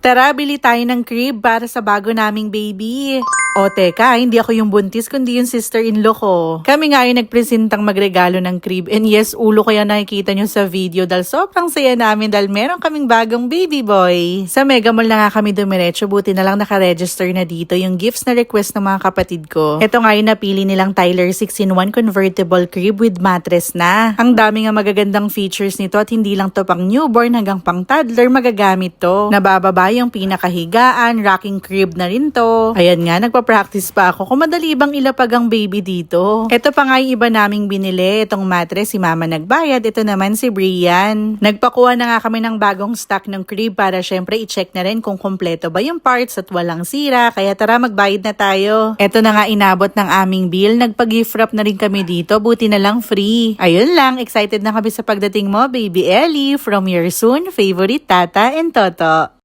Tara, bili tayo ng crib para sa bago naming baby. O teka, hindi ako yung buntis kundi yung sister-in-law ko. Kami nga yung nagpresentang magregalo ng crib. And yes, ulo ko yan nakikita nyo sa video dahil sobrang saya namin dahil meron kaming bagong baby boy. Sa Mega Mall na nga kami dumiretso, buti na lang nakaregister na dito yung gifts na request ng mga kapatid ko. Ito nga yung napili nilang Tyler 6-in-1 convertible crib with mattress na. Ang dami nga magagandang features nito at hindi lang to pang newborn hanggang pang toddler magagamit to. Nabababa yung pinakahigaan, rocking crib na rin to. Ayan nga, nagpa-practice pa ako kung madali bang ilapag ang baby dito. Ito pa nga yung iba naming binili. Itong mattress, si mama nagbayad. Ito naman si Brian. Nagpakuha na nga kami ng bagong stock ng crib para syempre i-check na rin kung kompleto ba yung parts at walang sira. Kaya tara, magbayad na tayo. Ito na nga inabot ng aming bill. Nagpag-gift wrap na rin kami dito. Buti na lang free. Ayun lang, excited na kami sa pagdating mo, baby Ellie, from your soon favorite tata and toto.